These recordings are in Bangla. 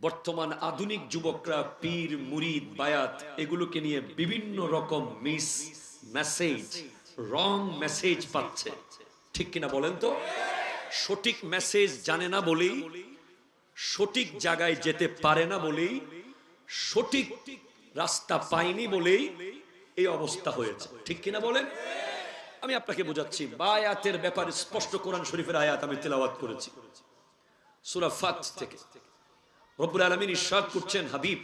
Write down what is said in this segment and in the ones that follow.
বর্তমান আধুনিক যুবকরা, পীর, মুরিদ, বায়াত, এগুলোকে নিয়ে বিভিন্ন রকম মিস মেসেজ, রং মেসেজ পাচ্ছে। ঠিক কিনা বলেন তো? সঠিক মেসেজ জানে না বলেই, সঠিক জায়গায় যেতে পারে না বলেই, সঠিক রাস্তা পায়নি বলেই এই অবস্থা হয়েছে। ঠিক কিনা বলেন? আমি আপনাকে বোঝাচ্ছি, বায়াতের ব্যাপারে স্পষ্ট কোরআন শরীফের আয়াত আমি তেলাওয়াত করেছি। সূরা ফাত থেকে। রব্বুল আলামিন ইরশাদ করছেন, হাবিব,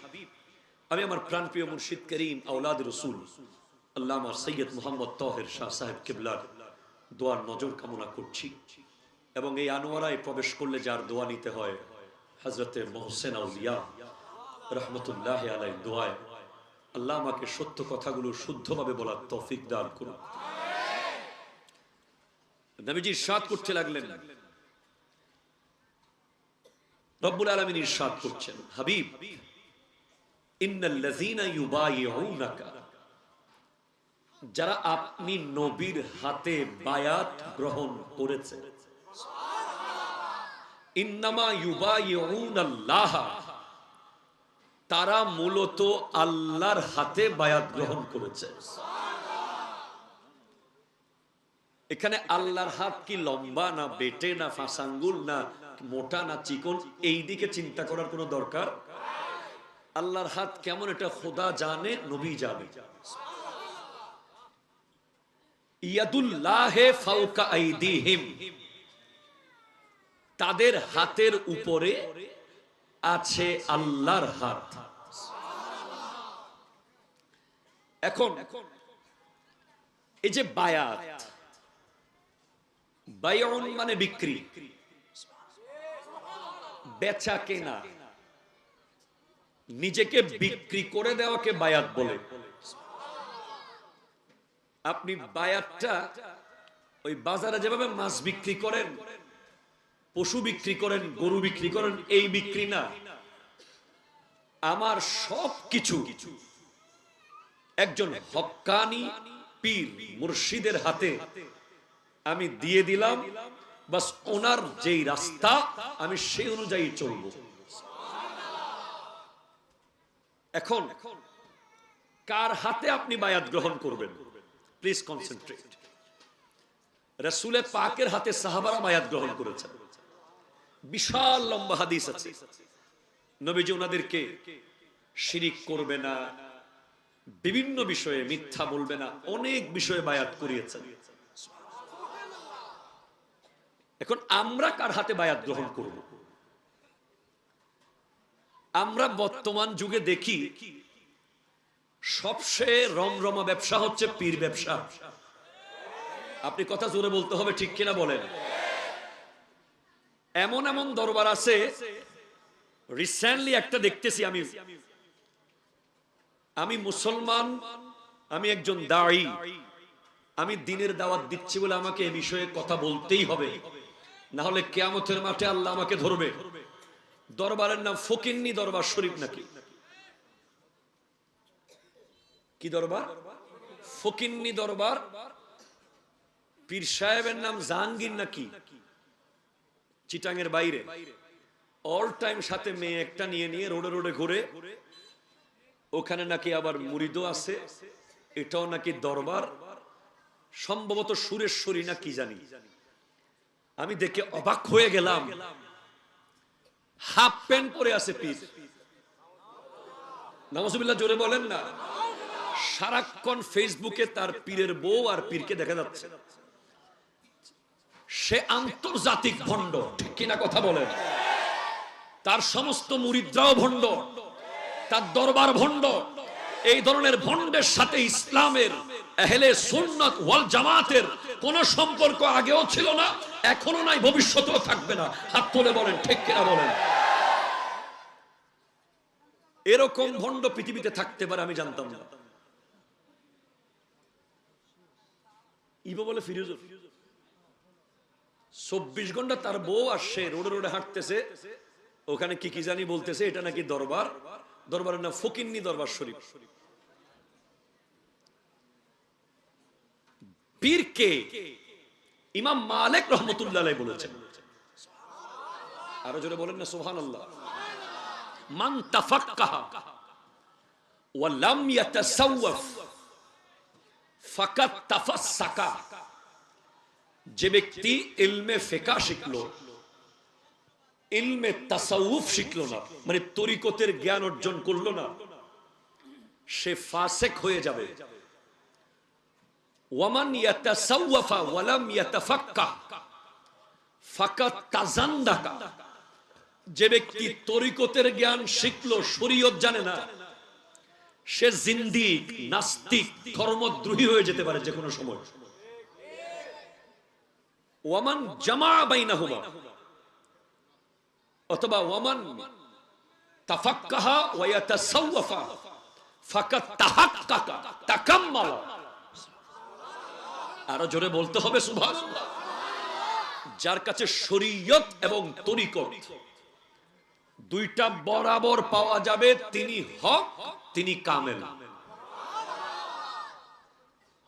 আমি আমার প্রাণপ্রিয় মুর্শিদ করিম আওলাদ রসুল, আল্লামা সৈয়দ মোহাম্মদ তহের শাহ সাহেব কিবলার দোয়ার নজর কামনা করছি। এবং এই আনোয়ারায় প্রবেশ করলে যার দোয়া নিতে হয় হজরতে মোহসেন আউলিয়া রহমতুল্লাহ আলাই দোয়ায়, আল্লাহ আমাকে সত্য কথাগুলো শুদ্ধভাবে বলার তৌফিক দান করুন। নবীজি সাত করতে লাগলেন। রব্বুল আলামিন ইরশাদ করছেন, হাবিব যারা আপনি নবীর হাতে বায়াত গ্রহণ করেছে তারা মূলত আল্লাহর হাতে বায়াত গ্রহণ করেছে। এখানে আল্লাহর হাত কি লম্বা না বেটে না ফাঁসাঙ্গুল না মোটা না চিকন এই দিকে চিন্তা করার কোনো দরকার? আল্লাহর হাত কেমন এটা খোদা জানে, নবী আইদিহিম। তাদের হাতের উপরে আছে আল্লাহর হাত। এখন, এই যে বায়াত বায়ন মানে বিক্রি। বেচা কেনা। নিজেকে বিক্রি করে দেওয়াকে বায়াত বলে। আপনি বায়াতটা ওই বাজারে যেভাবে মাছ বিক্রি করেন, পশু বিক্রি করেন, গরু বিক্রি করেন, এই বিক্রি না। আমার সব কিছু একজন হক্কানি পীর মুর্শিদের হাতে আমি দিয়ে দিলাম। বাস ওনার যেই রাস্তা, আমি সেই অনুযায়ী চলব। এখন, কার হাতে আপনি বায়াত গ্রহণ করবেন? প্লিজ কনসেন্ট্রেট রসুলের পাকের হাতে সাহাবারা বায়াত গ্রহণ করেছেন। বিশাল লম্বা হাদিস আছে। নবীজি ওনাদেরকে শিরিক করবে না, বিভিন্ন বিষয়ে মিথ্যা বলবে না, অনেক বিষয়ে বায়াত করিয়েছেন। এখন আমরা কার হাতে বায়াত গ্রহণ করব? আমরা বর্তমান যুগে দেখি, সবচেয়ে রমরমা ব্যবসা হচ্ছে পীর ব্যবসা। আপনি কথা জোরে বলতে হবে, ঠিক কিনা বলেন? এমন এমন দরবার আছে রিসেন্টলি একটা দেখতেছি আমি। আমি মুসলমান, আমি একজন দাড়ি আমি দিনের দাওয়াত দিচ্ছি বলে আমাকে এ বিষয়ে কথা বলতেই হবে। না হলে কেয়ামতের মাঠে আল্লাহ আমাকে ধরবে। দরবারের নাম ফকিন্নি দরবার শরীফ নাকি? কি দরবার? ফকিন্নি দরবার। পীর সাহেবের নাম জাহাঙ্গীর নাকি? চিটাঙের বাইরে। অল টাইম সাথে মেয়ে একটা নিয়ে নিয়ে রোডে রোডে ঘুরে। ওখানে নাকি আবার মুরিদও আছে। এটাও নাকি দরবার। সম্ভবত সুরেশ্বরী না কি জানি। আমি দেখে অবাক হয়ে গেলাম। হাফ প্যান্ট পরে আছে পীর নামসুবিল্লাহ জোরে বলেন না। সারাক্ষণ ফেসবুকে তার পীরের বউ আর পীরকে দেখা যাচ্ছে। সে আন্তর্জাতিক ভণ্ড, ঠিক কিনা কথা বলেন তার সমস্ত মুরিদ্রাও ভণ্ড, তার দরবার ভণ্ড। এই ধরনের ভণ্ডের সাথে ইসলামের এহলে সুন্নত ওয়াল জামাতের কোন সম্পর্ক আগেও ছিল না এখনও নাই, ভবিষ্যতেও থাকবে না। হাত তুলে বলেন, ঠিক কিনা বলেন? এরকম ভণ্ড পৃথিবীতে থাকতে পারে, আমি জানতাম না। ইবো বলে ফিরোজ চব্বিশ ঘণ্টা তার বউ আসছে, রোডে রোডে হাঁটতেছে। ওখানে কি কি জানি বলতেছে, এটা নাকি দরবার। দরবারের নাম ফকিন্নি দরবার শরীফ শরীফ। পীরকে ইমাম মালিক রহমতুল্লাহ বলেছেন। আরও জোরে বলেন না সোহান আল্লাহ মান তাফাক্কাহা ইয়াতাসাওয়াফ ফাকাত তাফাসসাকা যে ব্যক্তি ইলমে শিখলো, ইলমে তাসাউফ শিখলো না মানে তরিকতের জ্ঞান অর্জন করল না, সে ফাসেক হয়ে যাবে। ওয়ামান ইয়াতাসাওয়াফা ওয়ালাম ইয়াতাফাক্কা ফাকাত তাজান্দাকা যে ব্যক্তি তরিকতের জ্ঞান শিখলো, শরীয়ত জানে না, সে জিন্দিক, নাস্তিক, ধর্মদ্রোহী হয়ে যেতে পারে যে কোনো সময়। ওয়ামান জামা বাইনাহুমা অথবা ওয়ামান তাফাক্কাহা ওয়া ইয়াতাসাওয়াফা ফাকাত তাহাক্কাকা, তাকাম্মালা। আরও জোরে বলতে হবে সুভাষ যার কাছে শরীয়ত এবং তরিকত, দুইটা বরাবর পাওয়া যাবে, তিনি হক, তিনি কামেল।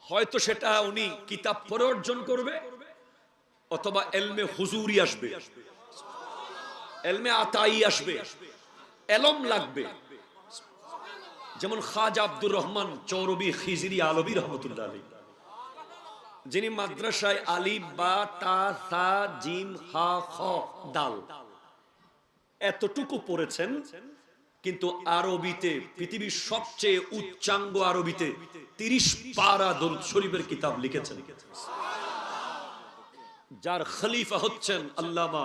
হয়তো সেটা উনি কিতাব পরে অর্জন করবে, অথবা এলমে হুজুরি আসবে, এলমে আতাই আসবে, এলম লাগবে। যেমন খাজ আব্দুর রহমান চৌরবি খিজিরি আলবী রহমতুল্লাহ আলী যিনি মাদ্রাসায় আলিফ, বা, তা, সা জিম হা, খ, দাল। এতটুকু পড়েছেন, কিন্তু আরবিতে, পৃথিবীর সবচেয়ে উচ্চাঙ্গ আরবিতে তিরিশ পারা দরুদ শরীফের কিতাব লিখেছেন। যার খলিফা হচ্ছেন আল্লামা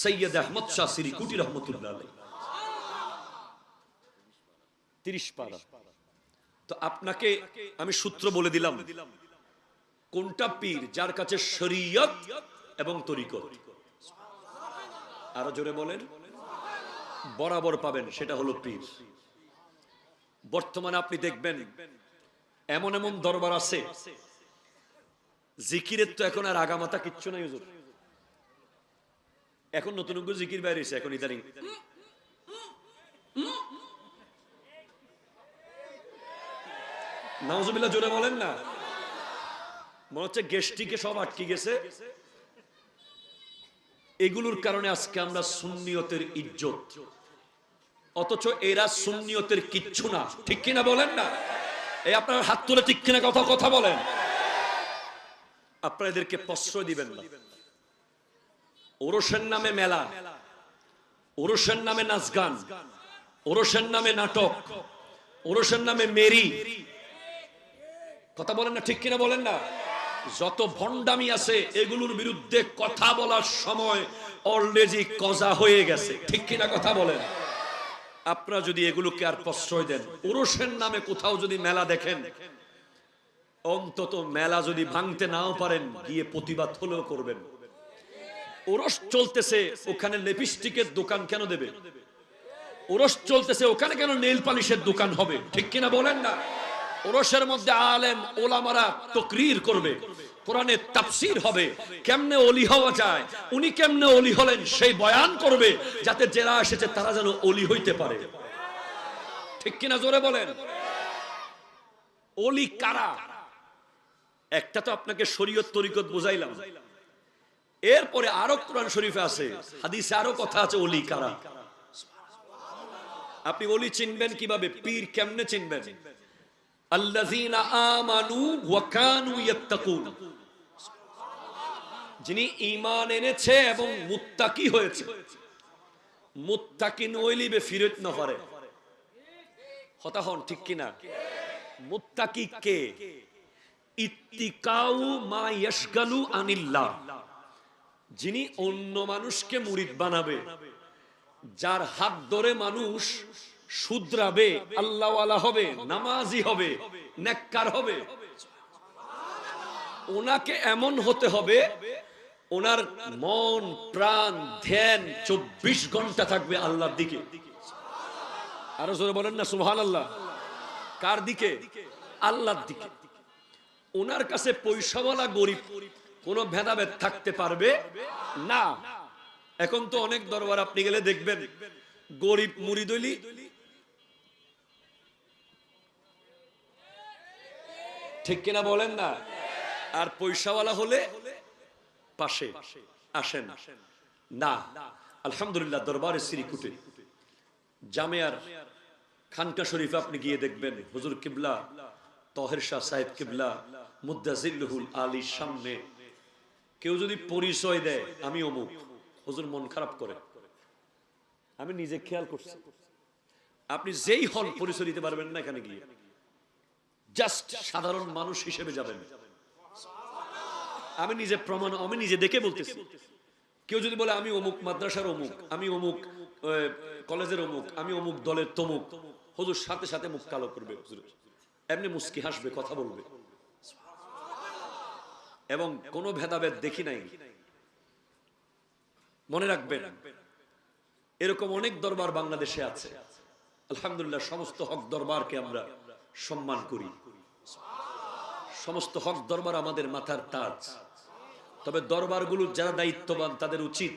সৈয়দ আহমদ শাহ সিরি কুটি রহমতুল্লাহ তিরিশ পারা। তো আপনাকে আমি সূত্র বলে দিলাম কোনটা পীর যার কাছে শরীয়ত এবং তরিকত? আরও জোরে বলেন। বরাবর পাবেন, সেটা হলো পীর। বর্তমানে আপনি দেখবেন, এমন এমন দরবার আছে, জিকিরের তো এখন আর আগামাতা কিচ্ছু নাই হুজুর। এখন নতুন জিকির বাইরে এসে এখন ইদানিং। নাউজুবিল্লাহ, জোরে বলেন না। মনে হচ্ছে গেস্টিকে সব আটকে গেছে। এগুলোর কারণে আজকে আমরা সুন্নিয়তের ইজ্জত। অথচ এরা সুন্নিয়তের কিচ্ছু না। ঠিক কিনা বলেন না? এই আপনার হাত তুলে ঠিক কিনা কথা কথা বলেন। আপনারা এদেরকে প্রশ্রয় দিবেন না। ওরসের নামে মেলা, ওরসের নামে নাচ গান, ওরসের নামে নাটক, ওরসের নামে মেরি। কথা বলেন না, ঠিক কিনা বলেন না? যত ভণ্ডামি আছে, এগুলোর বিরুদ্ধে কথা বলার সময় অলরেডি কজা হয়ে গেছে। ঠিক কিনা কথা বলেন? আপনারা যদি এগুলোকে আর প্রশ্রয় দেন ওরসের নামে কোথাও যদি মেলা দেখেন, অন্তত মেলা যদি ভাঙতে নাও পারেন, গিয়ে প্রতিবাদ হলেও করবেন। ওরস চলতেছে, ওখানে লিপস্টিকের দোকান কেন দেবে? ওরস চলতেছে, ওখানে কেন নেল পালিশের দোকান হবে? ঠিক কিনা বলেন না? ওরসের মধ্যে আলেম, ওলামারা তকরির করবে। কোরআনে তাফসির হবে। কেমনে অলি হওয়া যায়? উনি কেমনে অলি হলেন? সেই বয়ান করবে, যাতে যারা এসেছে তারা যেন অলি হইতে পারে। ঠিক কিনা জোরে বলেন? অলি কারা? একটা তো আপনাকে শরীয়ত তরিকত বুঝাইলাম। এরপরে আরও কোরআন শরীফে আছে, হাদিসে আরও কথা আছে, অলি কারা? আপনি অলি চিনবেন কীভাবে? পীর কেমনে চিনবেন? আল্লাযীনা আমানু ওয়া কানু ইয়াত্তাকুন। যিনি ইমান এনেছে এবং মুত্তাকি হয়েছে। মুত্তাকিন ওইলিবে ফিরত না পারে। হতা হন, ঠিক কিনা? মুত্তাকি কে? ইত্তিকাউ মা ইয়াশগালু আনিল্লাহ। যিনি অন্য মানুষকে মুরিদ বানাবে, যার হাত ধরে মানুষ শুধরাবে, আল্লাহওয়ালা হবে, নামাজি হবে, নেককার হবে। ওনাকে এমন হতে হবে ওনার মন, প্রাণ, ধ্যান চব্বিশ ঘণ্টা থাকবে আল্লাহর দিকে। আরও জোরে বলেন না সুহান আল্লাহ কার দিকে? আল্লাহর দিকে। ওনার কাছে পয়সাওয়ালা গরিব, কোনো ভেদাভেদ থাকতে পারবে? না। এখন তো অনেক দরবার, আপনি গেলে দেখবেন, গরিব মুরিদলি ঠিক কিনা বলেন না? আর পয়সাওয়ালা হলে পাশে আসেন। না, আলহামদুলিল্লাহ দরবারে শ্রীকুটে। জামিয়ার খানকা শরীফে আপনি গিয়ে দেখবেন, হুজুর কিবলা, তহের শাহ সাহেব কিবলা মুদাজিল্লুহুল আলীর সামনে। কেউ যদি পরিচয় দেয়, আমি অমুক। হুজুর মন খারাপ করে। আমি নিজে খেয়াল করছি। আপনি যেই হন, পরিচয় দিতে পারবেন না এখানে গিয়ে। জাস্ট সাধারণ মানুষ হিসেবে যাবেন। আমি নিজে প্রমাণ, আমি নিজে দেখে বলতেছি। কেউ যদি বলে, আমি অমুক মাদ্রাসার অমুক, আমি অমুক কলেজের অমুক, আমি অমুক দলের তমুক। হুজুর, সাথে সাথে মুখ কালো করবে হুজুর। এমনি মুস্কি হাসবে, কথা বলবে। এবং কোনো ভেদাভেদ দেখি নাই। মনে রাখবেন, এরকম অনেক দরবার বাংলাদেশে আছে। আলহামদুলিল্লাহ, সমস্ত হক দরবারকে আমরা সম্মান করি। সমস্ত হক দরবার আমাদের মাথার তাজ। তবে দরবারগুলো যারা দায়িত্ববান, তাদের উচিত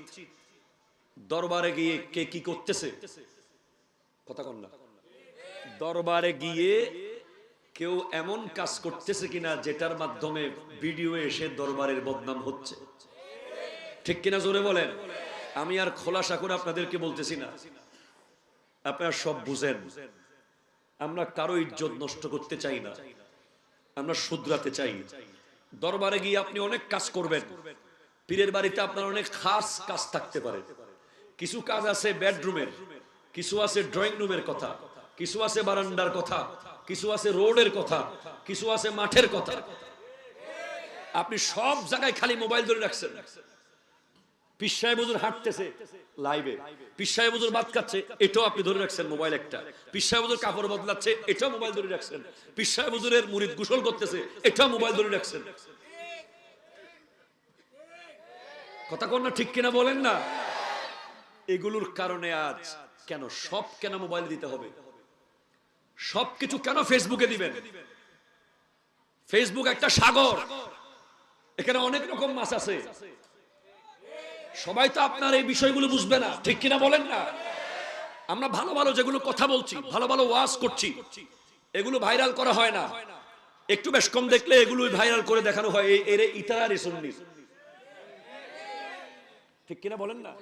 দরবারে গিয়ে কে কি করতেছে। কথা কন না। দরবারে গিয়ে কেউ এমন কাজ করতেছে কিনা যেটার মাধ্যমে ভিডিও এসে দরবারের বদনাম হচ্ছে। ঠিক কিনা জোরে বলেন? আমি আর খোলাসা করে আপনাদেরকে বলতেছি না। আপনারা সব বুঝেন। আমরা কারও ইজ্জত নষ্ট করতে চাই না। আমরা শুধরাতে চাই। দরবারে গিয়ে আপনি অনেক কাজ করবেন। পীরের বাড়িতে আপনার অনেক খাস কাজ থাকতে পারে। কিছু কাজ আছে বেডরুমের, কিছু আছে ড্রয়িং রুমের কথা, কিছু আছে বারান্দার কথা, কিছু আছে রোডের কথা, কিছু আছে মাঠের কথা। আপনি সব জায়গায় খালি মোবাইল ধরে রাখছেন। পিসায় বুজুর হাঁটতেছে লাইভে পিসায় বুজুর ভাত খাচ্ছে, এটাও আপনি ধরে রাখছেন মোবাইল একটা। পিসায় বুজুর কাপড় বদলাচ্ছে, এটাও মোবাইল ধরে রাখছেন। পিসায় বুজুরের মুরিদ গোসল করতেছে, এটাও মোবাইল ধরে রাখছেন। কথা কোন ঠিক কিনা বলেন না? এগুলোর কারণে আজ কেন সব কেন মোবাইল দিতে হবে? সবকিছু কেন ফেসবুকে দিবেন? ফেসবুক একটা সাগর। এখানে অনেক রকম মাছ আছে। সবাই তো আপনার এই বিষয়গুলো বুঝবে না। ঠিক কিনা বলেন না? আমরা ভালো ভালো যেগুলো কথা বলছি, ভালো ভালো ওয়াজ করছি, এগুলো ভাইরাল করা হয় না। একটু বেশ কম দেখলে এগুলো ভাইরাল করে দেখানো হয় এর ইতারার সুন্নি ঠিক কিনা বলেন না?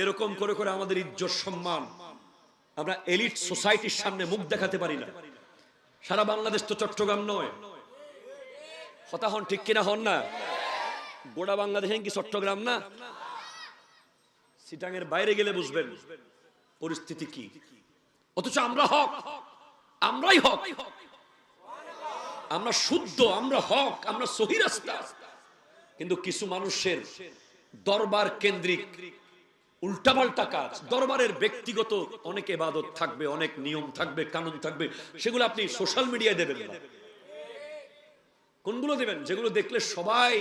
এরকম করে করে আমাদের ইজ্জত সম্মান আমরা এলিট সোসাইটির সামনে মুখ দেখাতে পারি না। সারা বাংলাদেশ তো চট্টগ্রাম নয়। হতা হন ঠিক কিনা হন না? গোটা বাংলাদেশে কি চট্টগ্রাম না? সিটাঙের বাইরে গেলে বুঝবেন পরিস্থিতি কি। অথচ আমরা হক, আমরাই হক। আমরা শুদ্ধ, আমরা হক, আমরা সহি কিন্তু কিছু মানুষের দরবার কেন্দ্রিক উল্টাপাল্টা কাজ, দরবারের ব্যক্তিগত অনেক এবাদত থাকবে, অনেক নিয়ম থাকবে, কানুন থাকবে, সেগুলো আপনি সোশ্যাল মিডিয়ায় দেবেন কোনগুলো দেবেন? যেগুলো দেখলে সবাই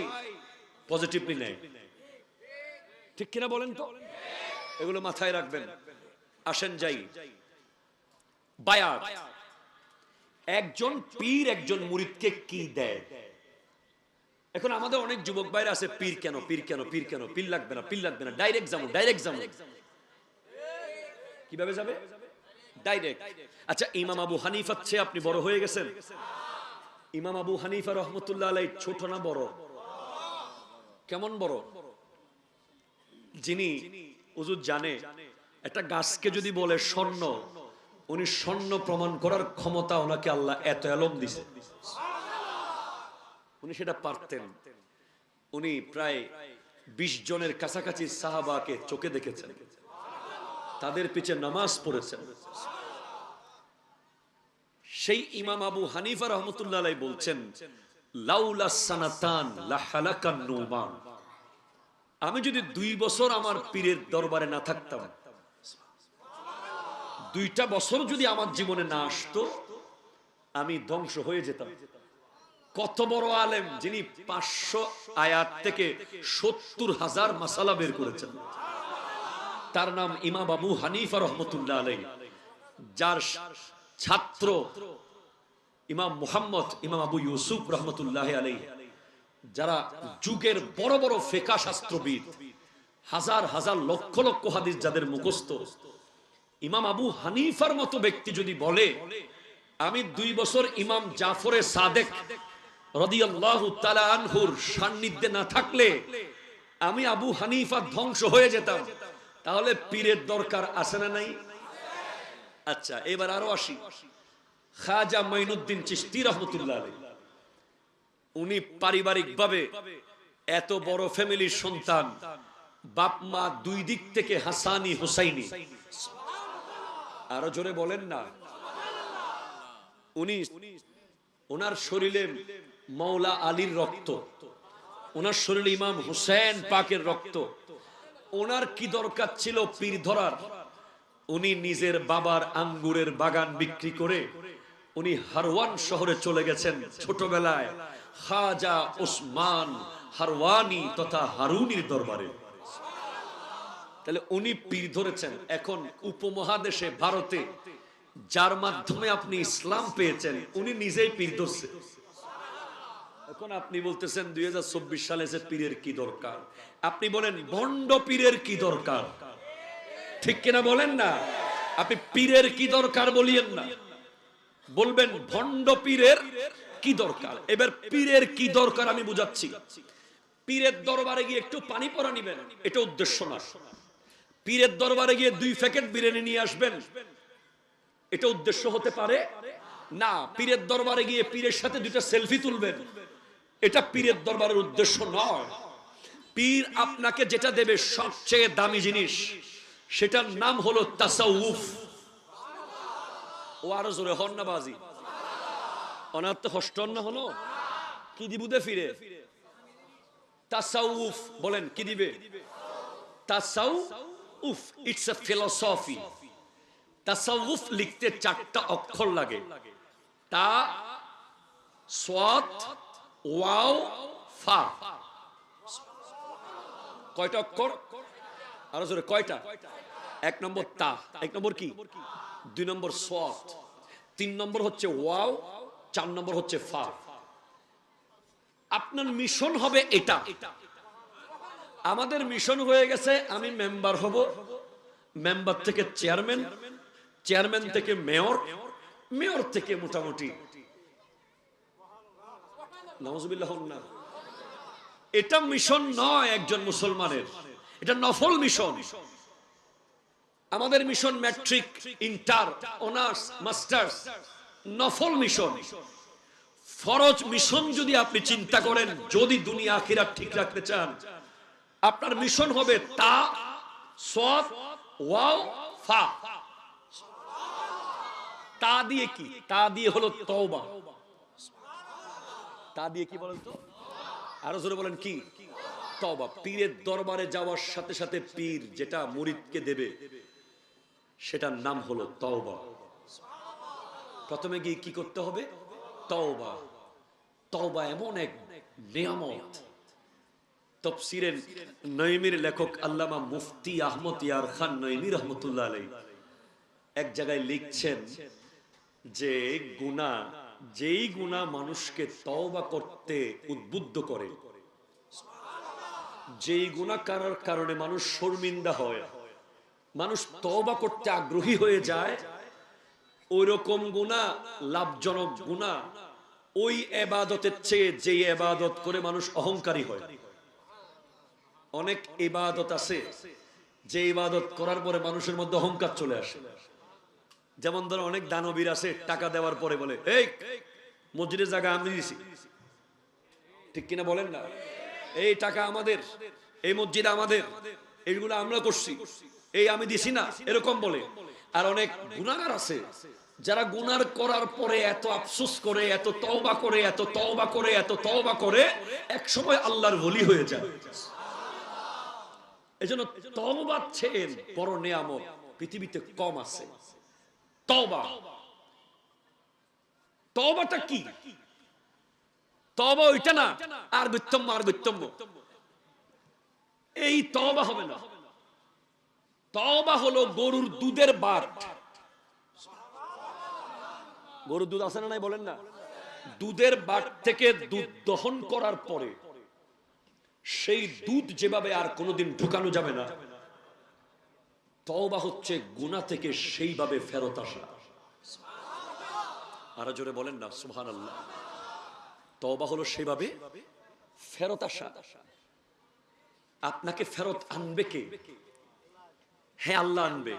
পজিটিভলি নেয়। ঠিক কিনা বলেন তো? এগুলো মাথায় রাখবেন। আসেন যাই। বায়াত। একজন পীর একজন মুরিদকে কি দেয়? এখন আমাদের অনেক যুবক বাইরে আছে, পীর কেন পীর কেন পীর কেন, পীর লাগবে না, পীর লাগবে না, ডাইরেক্ট যাব ডাইরেক্ট যাব। কীভাবে যাবে? ডাইরেক্ট। আচ্ছা ইমাম আবু হানিফার চেয়ে আপনি বড় হয়ে গেছেন। ইমাম আবু হানিফা রহমতুল্লাহ আলাই ছোট না বড়? কেমন বড়? যিনি উজুর জানে, একটা গাছকে যদি বলে স্বর্ণ, উনি স্বর্ণ প্রমাণ করার ক্ষমতা ওনাকে আল্লাহ এত এলম দিছে। উনি সেটা পারতেন। উনি প্রায় বিশ জনের কাছাকাছি সাহাবাকে চোখে দেখেছেন। তাদের পিছে নামাজ পড়েছেন। সেই ইমাম আবু হানিফা রহমতুল্লাহ বলছেন আমি যদি দুই বছর আমার পীরের দরবারে না থাকতাম, দুইটা বছর যদি আমার জীবনে না আসতো, আমি ধ্বংস হয়ে যেতাম। কত বড় আলেম যিনি পাঁচশো আয়াত থেকে সত্তর হাজার মাসালা বের করেছেন। তার নাম ইমাম আবু হানিফা রহমতুল্লাহ আলাই যার ছাত্র ইমাম মুহাম্মদ, ইমাম আবু ইউসুফ রহমতুল্লাহ আলাই যারা যুগের বড় বড় ফেকা শাস্ত্রবিদ, হাজার হাজার লক্ষ লক্ষ হাদিস যাদের মুখস্থ, ইমাম আবু হানিফার মতো ব্যক্তি যদি বলে, আমি দুই বছর ইমাম জাফরে সাদেক সান্নিধ্যে না থাকলে আমি আবু হানিফা ধ্বংস হয়ে যেতাম, তাহলে পীরের দরকার আছে না নাই? আচ্ছা এবার আরও আসি। খাজা মাইনুদ্দিন চিস্তি রহমতুল্লাহ। উনি পারিবারিক ভাবে এত বড় ফ্যামিলির সন্তান। বাপ, মা দুই দিক থেকে হাসানি, হুসাইনি। আরও জোরে বলেন না। উনি ওনার শরীরে মৌলা আলীর রক্ত। ওনার শরীরে ইমাম হুসেন পাকের রক্ত। ওনার কি দরকার ছিল পীর ধরার? উনি নিজের বাবার আঙ্গুরের বাগান বিক্রি করে উনি হারওয়ান শহরে চলে গেছেন ছোটবেলায়। খাজা ওসমান হারওয়ানি তথা হারুনির দরবারে। তাহলে উনি পীর ধরেছেন, এখন উপমহাদেশে, ভারতে। যার মাধ্যমে আপনি ইসলাম পেয়েছেন, উনি নিজেই পীর ধরছেন এখন আপনি বলতেছেন দুই হাজার চব্বিশ সালে যে পীরের কি দরকার? আপনি বলেন ভণ্ড পীরের কি দরকার? ঠিক কিনা বলেন না? আপনি পীরের কি দরকার বলিয়েন না। বলবেন ভণ্ড পীরের কি দরকার? এবার পীরের কি দরকার আমি বুঝাচ্ছি। পীরের দরবারে গিয়ে একটু পানি পরা নিবেন, এটা উদ্দেশ্য না। পীরের দরবারে গিয়ে দুই প্যাকেট বিরিয়ানি নিয়ে আসবেন, এটা উদ্দেশ্য হতে পারে। না, পীরের দরবারে গিয়ে পীরের সাথে দুইটা সেলফি তুলবেন, এটা পীরের দরবারের উদ্দেশ্য নয়। পীর আপনাকে যেটা দেবে সবচেয়ে দামি জিনিস, সেটার নাম হলো তাসাউফ। ও আরও জোরে হন না বাজি। অনার তো না হলো। কি দিবুদে ফিরে? তাসাউফ বলেন, কি দিবে? তাসাউফ ইটস এ ফিলোসফি তাসাউফ লিখতে চারটা অক্ষর লাগে। তা সোয়াত ওয়াও, ফা। কয়টা অক্ষর? আরও জোরে, কয়টা? এক নম্বর তা। এক নম্বর কি? দুই নম্বর সোয়াত তিন নম্বর হচ্ছে ওয়াও, চার নম্বর হচ্ছে ফা। আপনার মিশন হবে এটা। আমাদের মিশন হয়ে গেছে, আমি মেম্বার হব, মেম্বার থেকে চেয়ারম্যান চেয়ারম্যান থেকে মেয়র মেয়র থেকে মোটামুটি। এটা মিশন নয় একজন মুসলমানের, এটা নফল মিশন। আমাদের mission matric inter, honours, masters, নফল মিশন। ফরজ মিশন যদি আপনি চিন্তা করেন, যদি দুনিয়া আখিরাত ঠিক রাখতে চান, আপনার মিশন হবে তা, সৎ, ওয়াও, ফা। তা দিয়ে কি? তা দিয়ে হলো তওবা। তা দিয়ে কি বলেন তো? আরও জোরে বলেন কি? তওবা। পীরের দরবারে যাওয়ার সাথে সাথে পীর যেটা মুরিদকে দেবে সেটার নাম হলো তওবা। প্রথমে গিয়ে কি করতে হবে? তওবা। তওবা এমন এক নিয়ামত। তফসিরের নইমির লেখক আল্লামা মুফতি আহমদ ইয়ার খান নইমি রহমতুল্লাহ আলাই এক জায়গায় লিখছেন যে গুণা, যেই গুণা মানুষকে তওবা করতে উদ্বুদ্ধ করে, যেই গুণা করার কারণে মানুষ শর্মিন্দা হয়। মানুষ তবা করতে আগ্রহী হয়ে যায় ওই রকম গুণা, লাভজনক গুণা, ওই এবাদতের চেয়ে যে এবাদত করে মানুষ অহংকারী হয়। অনেক ইবাদত আছে, যে ইবাদত করার পরে মানুষের মধ্যে অহংকার চলে আসে। যেমন ধরো অনেক দানবীর আছে, টাকা দেওয়ার পরে বলে, এই, মসজিদের জায়গা আমি দিছি ঠিক কিনা বলেন না? এই টাকা আমাদের, এই মসজিদ আমাদের এইগুলো আমরা করছি। এই আমি দিছি না, এরকম বলে। আর অনেক গুণাগার আছে, যারা গুনার করার পরে এত আফসোস করে, এত তওবা করে, এত তওবা করে, এত তওবা করে এক সময় আল্লাহর বলি হয়ে যায়। এজন্য তওবা ছেন বড় নিয়ামত পৃথিবীতে কম আছে। তওবা। তওবাটা কি? তওবা ওইটা না, আর বিত্তম্য আর বিত্তম্য। এই তওবা হবে না। তওবা হলো গরুর দুধের বাট গরুর দুধ আছে না নাই বলেন না? দুধের বাট থেকে দুধ দহন করার পরে সেই দুধ যেভাবে আর কোনোদিন ঢুকানো যাবে না, তওবা হচ্ছে গুণা থেকে সেইভাবে ফেরত আসা। আরও জোরে বলেন না সুহান আল্লাহ তওবা হলো সেভাবে ফেরত আসা। আপনাকে ফেরত আনবে কে? হ্যাঁ আল্লাহ আনবে।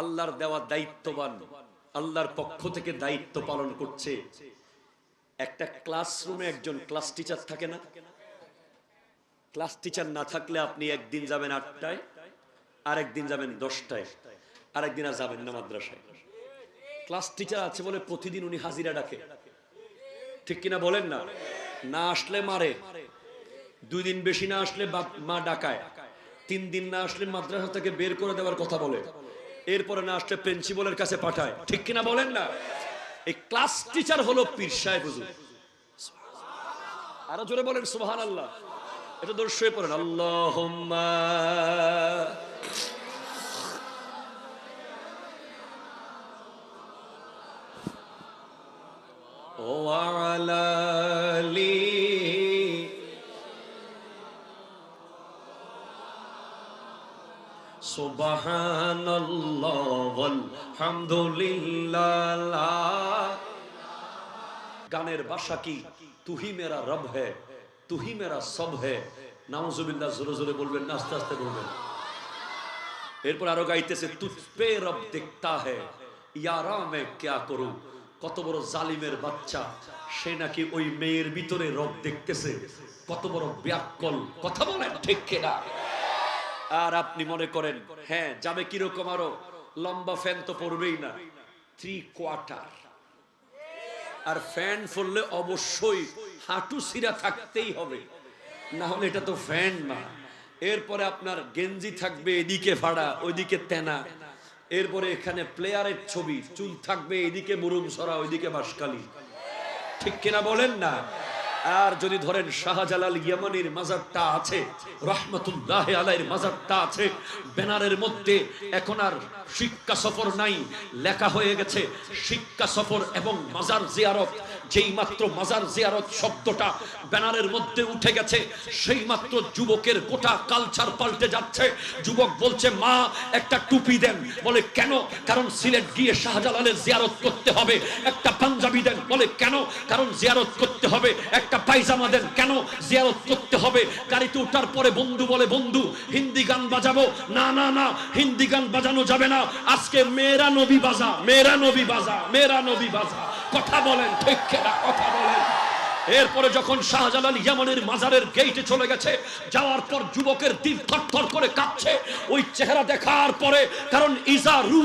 আল্লাহর দেওয়া দায়িত্ববান, আল্লাহর পক্ষ থেকে দায়িত্ব পালন করছে। একটা ক্লাসরুমে একজন ক্লাস টিচার থাকে না? ক্লাস টিচার না থাকলে আপনি একদিন যাবেন আটটায় আর একদিন যাবেন দশটায় আর একদিন আর যাবেন না মাদ্রাসায়। ক্লাস টিচার আছে বলে প্রতিদিন উনি হাজিরা ডাকে। ঠিক কিনা বলেন না? না আসলে মারে। দুই দিন বেশি না আসলে মা ডাকায়। তিন দিন না আসলে মাদ্রাসা থেকে বের করে দেওয়ার কথা বলে। এরপরে না আসলে প্রিন্সিপালের কাছে পাঠায়। ঠিক কিনা বলেন না? এই ক্লাস টিচার হলো পীর সাহেব হুজুর। আরও জোরে বলেন সুবহান আল্লাহ এটা দোষ শুয়ে পড়েন। আল্লাহ ও আলা গানের বাসা কি? তুহি মেরা রব হে তুহি মেরা সব হে। নামাজুবিল্লাহ জোরে জোরে বলবেন না, আস্তে আস্তে বলবেন। এরপর আরও গাইতেছে তুজপে রব দেখতা হে ক্যা করু? কত বড় জালিমের বাচ্চা, সে নাকি ওই মেয়ের ভিতরে রব দেখতেছে। কত বড় ব্যাকল, কথা বলেন ঠিক কেনা? আর আপনি মনে করেন হ্যাঁ যাবে কীরকম আরও? লম্বা ফ্যান তো পড়বেই না। থ্রি কোয়ার্টার আর ফ্যান ফুললে অবশ্যই হাঁটু সিরা থাকতেই হবে। না হলে এটা তো ফ্যান না। এরপরে আপনার গেঞ্জি থাকবে এদিকে ফাড়া ওইদিকে তেনা। এরপরে এখানে প্লেয়ারের ছবি, চুল থাকবে এদিকে মুরুম সরা ওইদিকে বাসকালি ঠিক কিনা বলেন না? আর যদি ধরেন শাহজালাল ইয়ামানির মাজারটা আছে, রহমতুল্লাহ আলাইর মাজারটা আছে, ব্যানারের মধ্যে এখন আর শিক্ষা সফর নাই, লেখা হয়ে গেছে শিক্ষা সফর এবং মাজার জিয়ারত। যেই মাত্র মাজার জিয়ারত শব্দটা ব্যানারের মধ্যে উঠে গেছে, সেই মাত্র যুবকের গোটা কালচার পাল্টে যাচ্ছে। যুবক বলছে, মা, একটা টুপি দেন। বলে, কেন? কারণ সিলেট গিয়ে শাহজালালের জিয়ারত করতে হবে। একটা পাঞ্জাবি দেন। বলে, কেন? কারণ জিয়ারত করতে হবে। একটা পায়জামা দেন। কেন জিয়ারত করতে হবে? গাড়িতে ওঠার পরে বন্ধু বলে, বন্ধু, হিন্দি গান বাজাবো? না না না, হিন্দি গান বাজানো যাবে না। আজকে মেয়েরা নবী বাজা, মেয়েরা নবী বাজা, মেয়েরা নবী বাজা। কথা বলেন ঠিক কথা বলেন। এরপরে যখন শাহজালাল ইয়ামানের মাজারের গেইটে চলে গেছে, যাওয়ার পর যুবকের দিল থরথর করে কাঁপছে। ওই চেহারা দেখার পরে, কারণ ইজা রু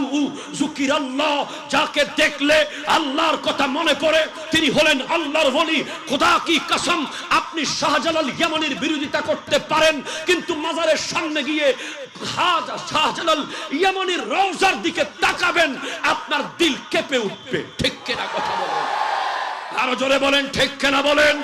জুকির আল্লাহ যাকে দেখলে আল্লাহর কথা মনে পড়ে, তিনি হলেন আল্লাহর বলি খোদা কি কসম, আপনি শাহজালাল ইয়ামানের বিরোধিতা করতে পারেন, কিন্তু মাজারের সামনে গিয়ে হাজা শাহজালাল ইয়ামানের রওজার দিকে তাকাবেন, আপনার দিল কেঁপে উঠবে। ঠিক কিনা কথা বলেন। আরও জোরে বলেন ঠিক কেনা বলেন?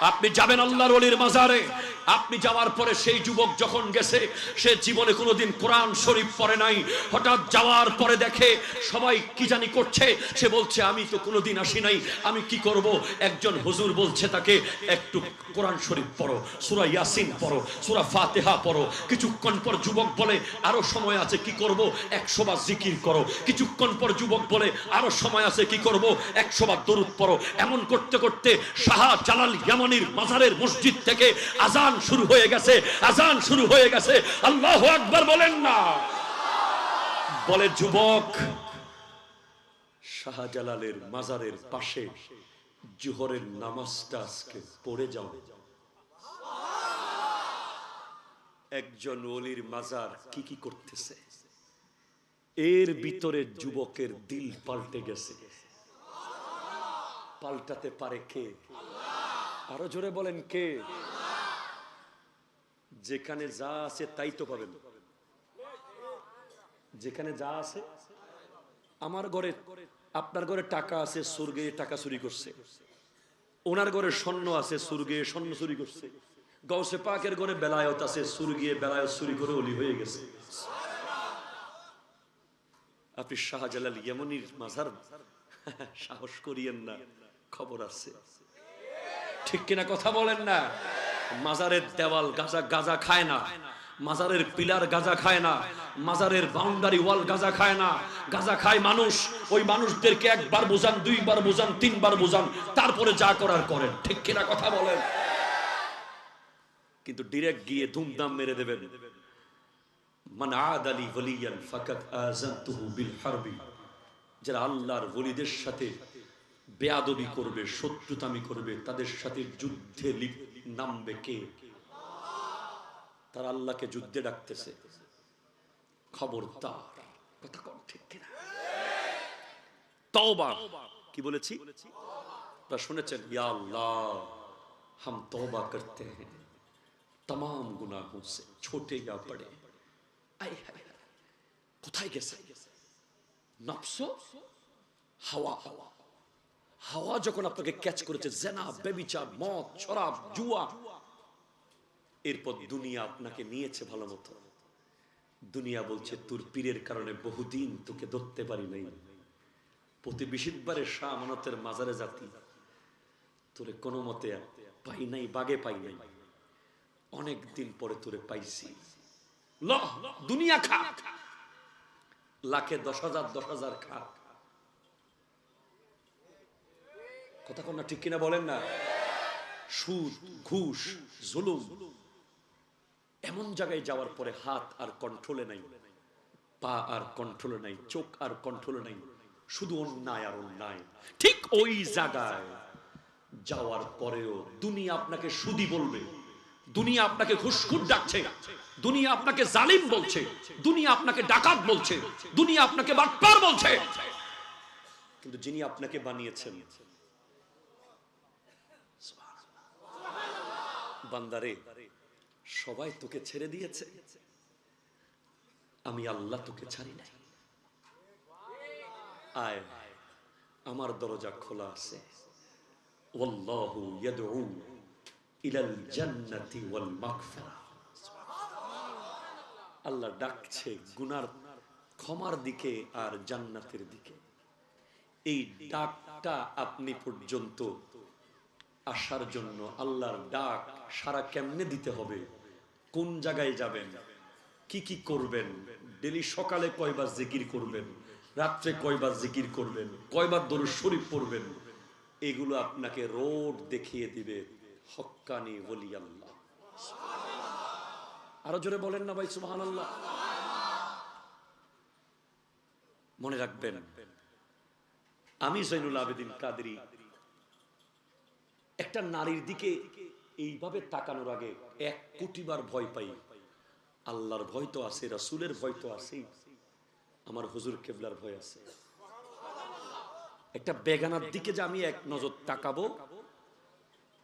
আপনি যাবেন আল্লাহর অলির মাজারে। আপনি যাওয়ার পরে সেই যুবক যখন গেছে, সে জীবনে কোনোদিন কোরআন শরীফ পড়ে নাই। হঠাৎ যাওয়ার পরে দেখে সবাই কি জানি করছে। সে বলছে, আমি তো কোনোদিন আসি নাই। আমি কি করব? একজন হুজুর বলছে তাকে, একটু কোরআন শরীফ পড়ো, সুরা ইয়াসিন পড়ো, সুরা ফাতেহা পড়ো। কিছুক্ষণ পর যুবক বলে, আরও সময় আছে, কি করব? একশো বার জিকির করো। কিছুক্ষণ পর যুবক বলে, আরও সময় আছে, কি করব? একশো বার দরুদ পড়ো। এমন করতে করতে শাহ জালাল ইয়ামানির মাজারের মসজিদ থেকে আজান শুরু হয়ে গেছে, আজান শুরু হয়ে গেছে। আল্লাহ আকবার বলেন না। বলে, যুবক, শাহজালালের মাজারের পাশে জোহরের নামাজটা আজকে পড়ে যাও। একজন ওলির মাজার কি কি করতেছে? এর ভিতরে যুবকের দিল পাল্টে গেছে। পাল্টাতে পারে কে? আরও জোরে বলেন কে? যেখানে যা আছে তাই তো পাবেন। যেখানে যা আছে, আমার ঘরে, আপনার ঘরে টাকা আছে, স্বর্গে টাকা চুরি করছে। ওনার ঘরে স্বর্ণ আছে, স্বর্গে স্বর্ণ চুরি করছে। গৌসে পাকের ঘরে বেলায়ত আছে, স্বর্গে বেলায়ত চুরি করে অলি হয়ে গেছে। আপনি শাহজালাল ইয়ামনির মাজার, সাহস করিয়েন না, খবর আছে। ঠিক কিনা কথা বলেন না? মাজারের দেওয়াল গাজা গাজা খায় না। মাজারের পিলার গাজা খায় না। মাজারের বাউন্ডারি ওয়াল গাজা খায় না। গাজা খায় মানুষ। ওই মানুষদেরকে একবার বোঝান, দুইবার বোঝান, তিনবার বোঝান, তারপরে যা করার করেন। ঠিক কিনা কথা বলেন? কিন্তু ডিরেক্ট গিয়ে ধুমধাম মেরে দেবেন। মান আদালি ওয়ালিয়ান ফাকাদ আযানতুহু বিল হারবি। যারা আল্লাহর ওলিদের সাথে বেয়াদবি করবে, শত্রুতামি করবে, তাদের সাথে যুদ্ধে লিপ- নামবে কে তারা আল্লাহকে যুদ্ধে ডাকতেছে খবরদার কথা কম ঠিক কিনা তওবা কি বলেছি তা শুনেছেন ইয়া আল্লাহ हम तौबा करते हैं तमाम गुनाहों से छोटे या बड़े আয় হায় হায়। কোথায় গেছে নফস হাওয়া হাওয়া হাওয়া যখন আপনাকে ক্যাচ করেছে, জেনা বেবিচার মদ, শরাব, জুয়া, এরপর দুনিয়া আপনাকে নিয়েছে ভালো মতো। দুনিয়া বলছে, তোর পীরের কারণে বহুদিন তোকে ধরতে পারি নাই। প্রতি বিশিদবারে শাহ আমানতের মাজারে জাতি, তোরে কোনো মতে পাই নাই, বাগে পাই নাই। অনেক দিন পরে তোরে পাইছি। দুনিয়া খা। লাখে দশ হাজার দশ হাজার খা। কথা কোন ঠিক কিনা বলেন না? সুদ, ঘুষ, জুলুম। এমন জায়গায় যাওয়ার পরে হাত আর কন্ট্রোলে নাই, পা আর কন্ট্রোলে নাই, চোখ আর কন্ট্রোলে নাই, শুধু অন্যায় আর অন্যায়। ঠিক ওই জায়গায় যাওয়ার পরেও দুনিয়া আপনাকে সুদি বলবে, দুনিয়া আপনাকে ঘুষখুর ডাকছে, দুনিয়া আপনাকে জালিম বলছে, দুনিয়া আপনাকে ডাকাত বলছে, দুনিয়া আপনাকে বাটপার বলছে। কিন্তু যিনি আপনাকে বানিয়েছেন বান্দারে সবাই তোকে ছেড়ে দিয়েছে আমি আল্লাহ তোকে ছাড়ি নাই আয় আমার দরজা খোলা আছে والله يدعو إلى الجنة والمغفرة আল্লাহ ডাকছে গুনার ক্ষমার দিকে আর জান্নাতের দিকে এই ডাকটা আপনি পর্যন্ত আসার জন্য আল্লাহর ডাক সারা কেমনে দিতে হবে? কোন জায়গায় যাবেন? কি কি করবেন? ডেলি সকালে কয়বার জিকির করবেন? রাত্রে কয়বার জিকির করবেন? কয়বার দরুদ শরীফ পড়বেন? এগুলো আপনাকে রোড দেখিয়ে দিবে হক্কানি বলি আল্লাহ। আরও জোরে বলেন না ভাই সুবহান আল্লাহ মনে রাখবেন, আমি জৈনুল আবেদিন কাদরি একটা নারীর দিকে এইভাবে তাকানোর আগে এক কোটিবার ভয় পাই। আল্লাহর ভয় তো আছে রাসূলের ভয় তো আছেই। আমার হুজুর কেবলার ভয় আছে। একটা বেগানার দিকে যে আমি এক নজর তাকাবো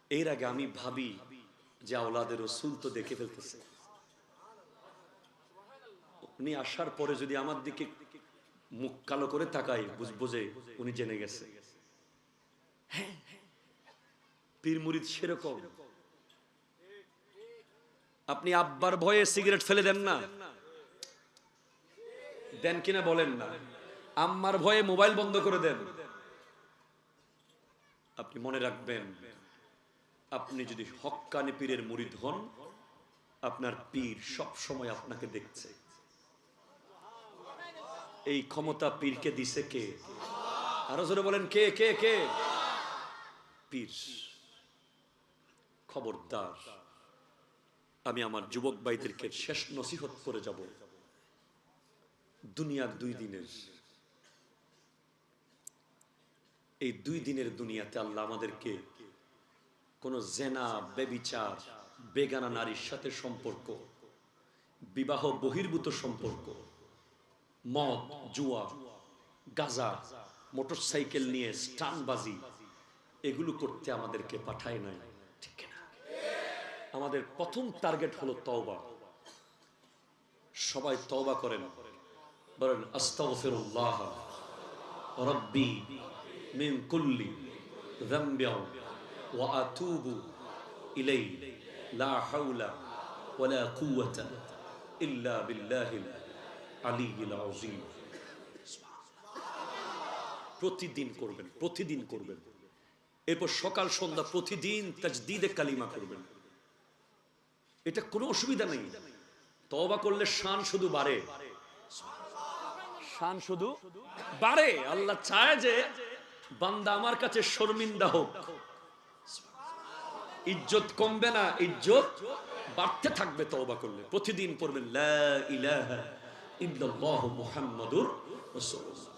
এর আগে আমি ভাবি যে আওলাদের রসুল তো দেখে ফেলতেছে। উনি আসার পরে যদি আমার দিকে মুখ কালো করে তাকাই বুঝব যে উনি জেনে গেছে। হ্যাঁ, পীর মুরিদ সেরকম। আপনি আব্বার ভয়ে সিগারেট ফেলে দেন না? দেন কিনা বলেন না। আম্মার ভয়ে মোবাইল বন্ধ করে দেন। আপনি মনে রাখবেন, আপনি যদি হক্কানি পীরের মুরিদ হন, আপনার পীর সব সময় আপনাকে দেখছে। এই ক্ষমতা পীরকে দিছে কে? আরও জোরে বলেন, কে কে কে? পীর। খবরদার। আমি আমার যুবক ভাইদেরকে শেষ নসিহত করে যাব। দুনিয়ার দুই দিনের। এই দুই দিনের দুনিয়াতে আল্লাহ আমাদেরকে কোন জেনা বেবিচার বেগানা নারীর সাথে সম্পর্ক, বিবাহ বহির্ভূত সম্পর্ক, মদ, জুয়া, গাজা, মোটরসাইকেল নিয়ে স্টানবাজি, এগুলো করতে আমাদেরকে পাঠায় নাই। আমাদের প্রথম টার্গেট হলো তওবা। সবাই তওবা করেন। বলেন, আস্তাগফিরুল্লাহ, রব্বি মিন কুল্লি যামবি ওয়া আতুবু ইলাই লা হাওলা ওয়ালা কুওয়াতা ইল্লা বিল্লাহিল আলিয়্যিল আযীম। প্রতিদিন করবেন প্রতিদিন করবেন। এরপর সকাল, সন্ধ্যা প্রতিদিন তাজদিদে কালিমা করবেন। এটা কোনো অসুবিধা নেই। তওবা করলে শান শুধু বাড়ে। শান শুধু বাড়ে। আল্লাহ চায় যে বান্দা আমার কাছে শর্মিন্দা হোক। ইজ্জত কমবে না ইজ্জত বাড়তে থাকবে তবা করলে। প্রতিদিন পড়বেন লা ইলাহা ইল্লাল্লাহু মুহাম্মাদুর রাসূলুল্লাহ।